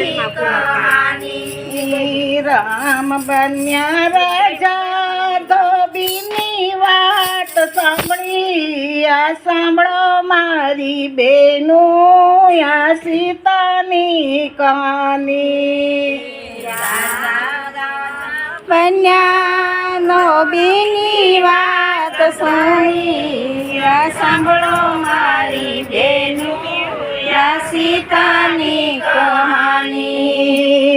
કહાની રામ બન્યા રાજા ધોબીની વાત સાંભળી આ સાંભળો મારી બેનો આ સીતાની કહાની બન્યા ધોબીની વાત સાંભળી આ સાંભળો મારી બેનો સીતાની કહાની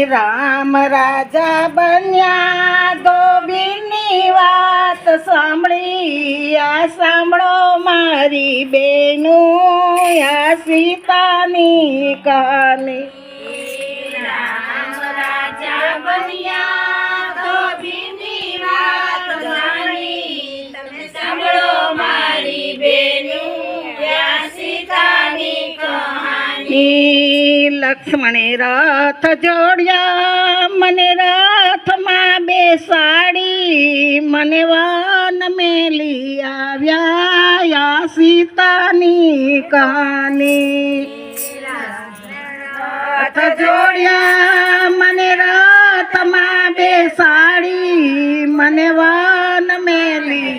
રામ રાજા બન્યા. ધોબીની વાત સાંભળી. આ સાંભળો મારી બેનું, આ સીતાની કહાની. રામ રાજા બન્યા. લક્ષ્મણે રથ જોડ્યા, મને રથમાં બેસાડી મને વન મેલી આવ્યા સીતાની કહાની. રથ જોડ્યા, મને રથમાં બેસાડી મને વન મેલી.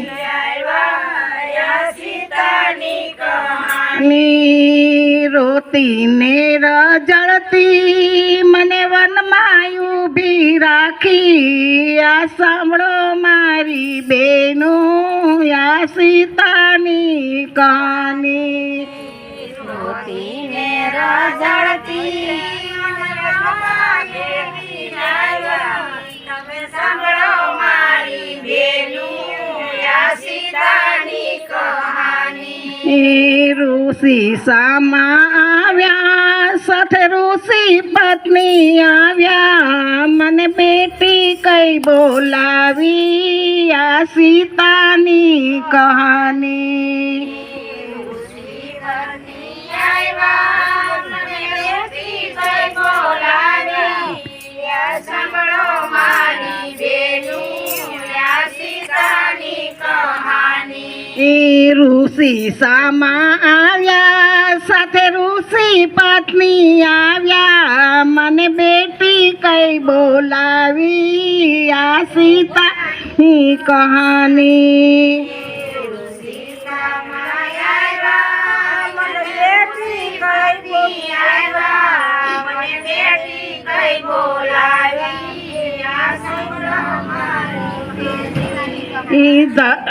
ની રોતી ને રજળતી મને વનમાં ઊભી રાખી. આ સાંભળો મારી બેનો, આ સીતાની કહાની. રોતી ને રજળતી એ ઋષિ સામા આવ્યા સાથે ઋષિ પત્ની આવ્યા. મને બેટી કઈ બોલાવી આ સીતાની કહાની. એ ઋષિ સામા આવ્યા સાથે ઋષિ પત્ની આવ્યા મને બેટી કઈ બોલાવી આ સીતા કહાની ઈ ધ-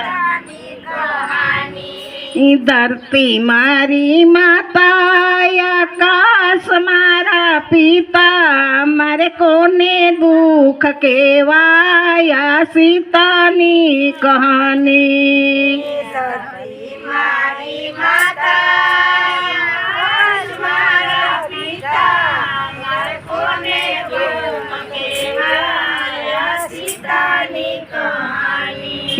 ઈ ધરતી મારી માતા આકાશ મારા પિતા મારે કોને દુઃખ કહેવાય આ સીતાની કહાની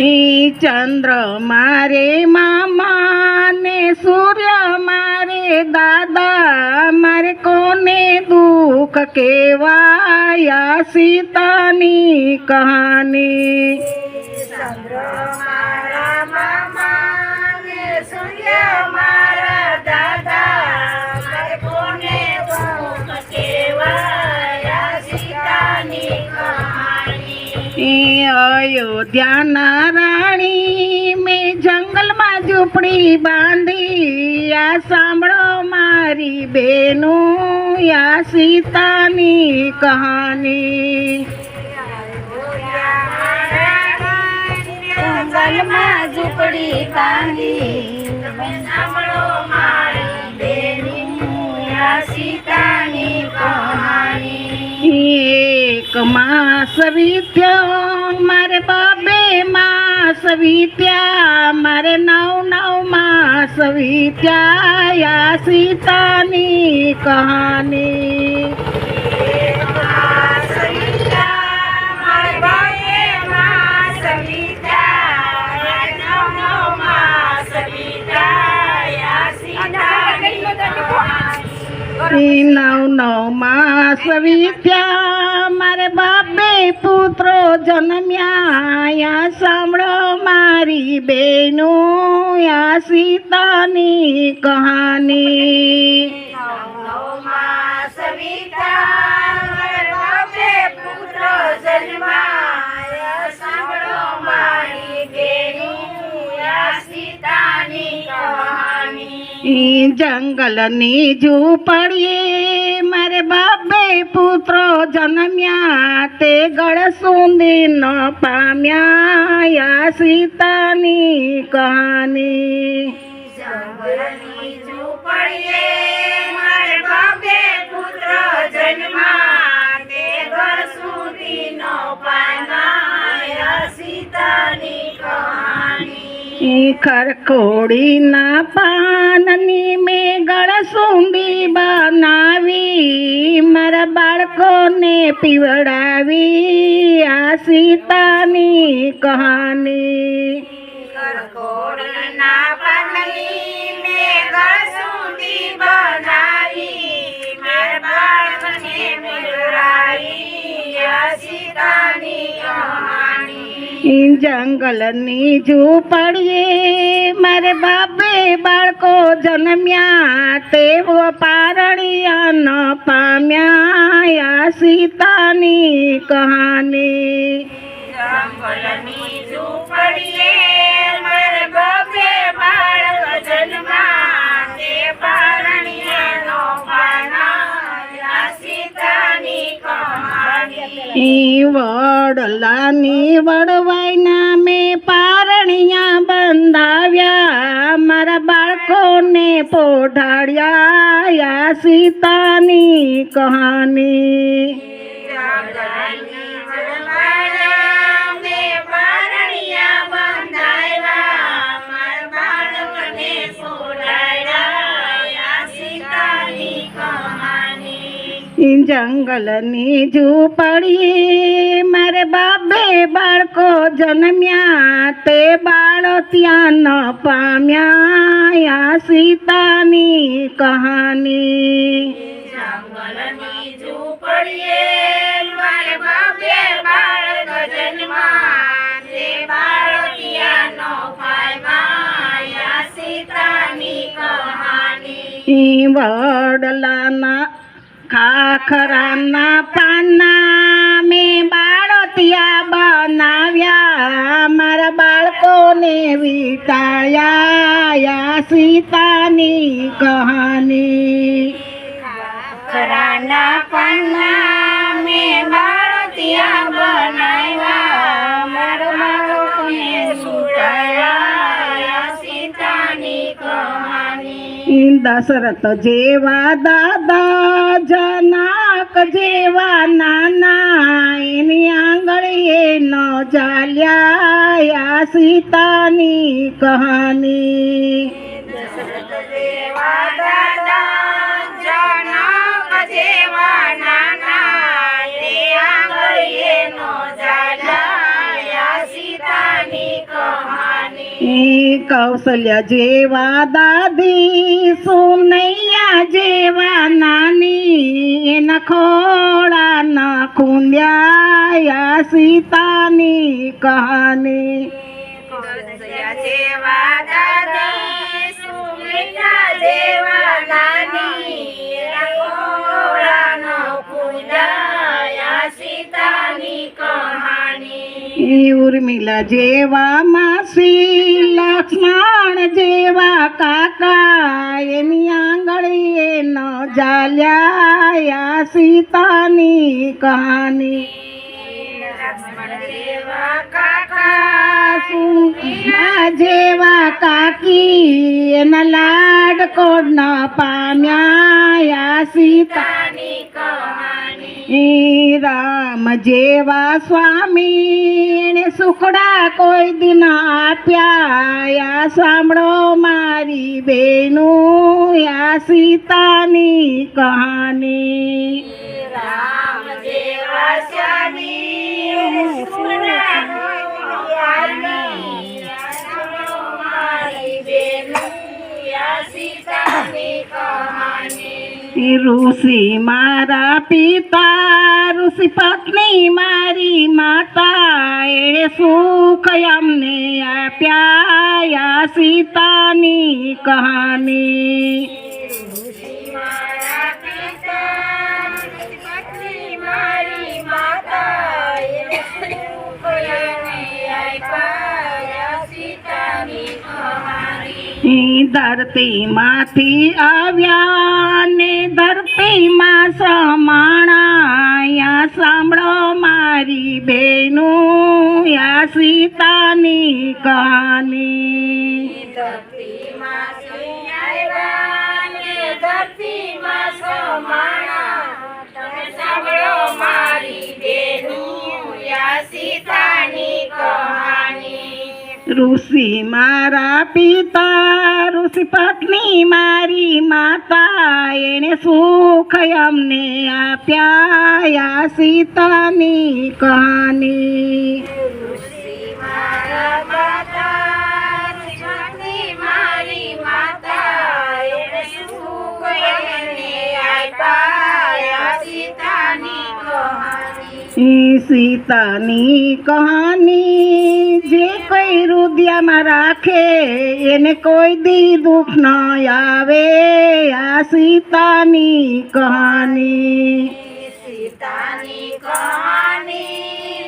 ઈ ચંદ્ર મારે મામા ને સૂર્ય મારે, દાદા મારે, કોને દુઃખ કેવાયા સીતાની કહાની? એ અયોધ્યાના રાણી મેં જંગલમાં ઝૂંપડી બાંધી. આ સાંભળો મારી બેનો આ સીતાની કહાની. જંગલમાં ઝૂંપડી બાંધી. સાંભળો મારી બેની આ સીતાની કહાની. એક માસ વીત્યો મારે બાબે માં સવિત્યા મારે નવ નવમાં સવિત્યા યા સીતાની કહાની. ઈ નવ નવ માસ વીત્યા મારે બાપે પુત્રો જન્મ્યા. સાંભળો મારી બેનો યા સીતાની કહાની. પુત્ર સાંભળો મારી જંગલની ઝૂંપડીએ મારે બાબે પુત્રો જન્મ્યા તે ગળ સુંદી ન પામ્યા સીતાની કહાની જંગલની ઝૂંપડીએ મારે પુત્ર તે નો સીતાની કહાની ઈ ખરખોડીના પાનની મેં ગળસુંદી બનાવી મારા બાળકોને પીવડાવી આ સીતાની કહાની. કરકોડના ઈ જંગલની ઝૂંપડીએ મારે બાપે બાળકો જન્મ્યા, તેઓ પારણિયા ન પામ્યા સીતાની કહાની. જંગલની ઝૂંપડીએ મારે વડલાની વડવાઈના મેં પારણિયા બંધાવ્યા. મારા બાળકોને પોઢાડ્યા સીતાની કહાની. જંગલની ઝૂંપડી મારે બાબે બાળકો જન્મ્યા. તે બાળો ત્યાં ન પામ્યા. સીતાની કહાની. જંગલની ઝૂંપડીએ મારે બાળક વડલાના ખાખરાના પાના મેં બાળો ત્યાં બનાવ્યા. મારા બાળકોને વિતાયા સીતાની કહાની. ખરાના પાના મેં બાળકિયા બનાવ્યા. દશરથ જેવા દાદા જનક જેવા નાના એની આંગળીએ ન ચાલ્યા સીતાની કહાની. સીતાની કહાની. કૌશલ્ય જેવા દાદી, સુનૈયા જેવા નાની નખોડા ખોળા ન ખૂંદ્યા યા સીતાની કહાની. કૌશલ્ય જેવા દાદી સુમિત્રા જેવા નાની રખોડાનો પૂજાયા સીતાની કહાની ઈ ઉર્મિલા જેવા માસી, લક્ષ્મણ જેવા કાકા, એની આંગળીએ ન જાલ્યા સીતાની કહાની. જેવા કાકા સુના જેવા કાકી એના લાડ કોડ ન પામ્યા સીતા સીતાની કહાની. રામ જેવા સ્વામી એને સુખડા કોઈ દિન આપ્યા. સાંભળો મારી બેનું યા સીતાની કહાની. રામ જેવા સ્વામી ઋષિ મારા પિતા ઋષિ પત્ની મારી માતા એ સુખ અમને આપ્યા સીતાની કહાની ઈ ધરતીમાંથી આવ્યા ને ધરતીમાં સમાણાયા. સાંભળો મારી બેનું, યા સીતાની કહાની. ધરતીમાં ધરતીમાં સમાણા ઋષિ મારા પિતા ઋષિ પત્ની મારી માતા એણે સુખ અમને આપ્યા સીતાની કહાની. એને એને સીતાની કહાની જે કોઈ હૃદયમાં રાખે, એને કોઈ દી દુઃખ ન આવે. આ સીતાની કહાની. સીતાની કહાની,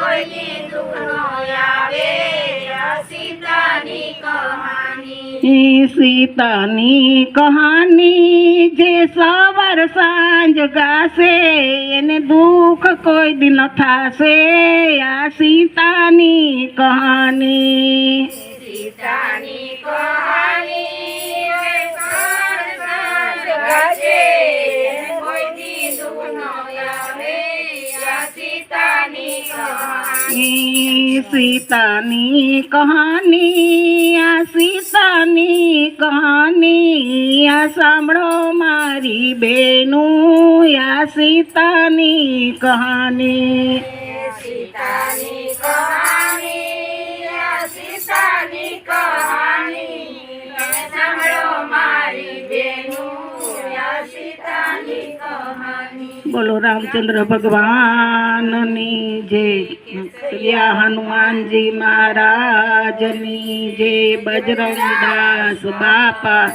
કોઈ દુઃખ ન આવે. આ સીતાની કહાની. ઈ સીતાની કહાની જે સવાર સાંજ ગાશે એને દુઃખ કોઈ દિન થાશે આ સીતાની કહાની સીતાની કહાની સીતાની કહાની આ સીતાની કહાની આ સાંભળો મારી બેનું આ સીતાની કહાની બોલો રામચંદ્ર ભગવાનની જય શ્રી હનુમાનજી મહારાજની જય બજરંગદાસ બાપા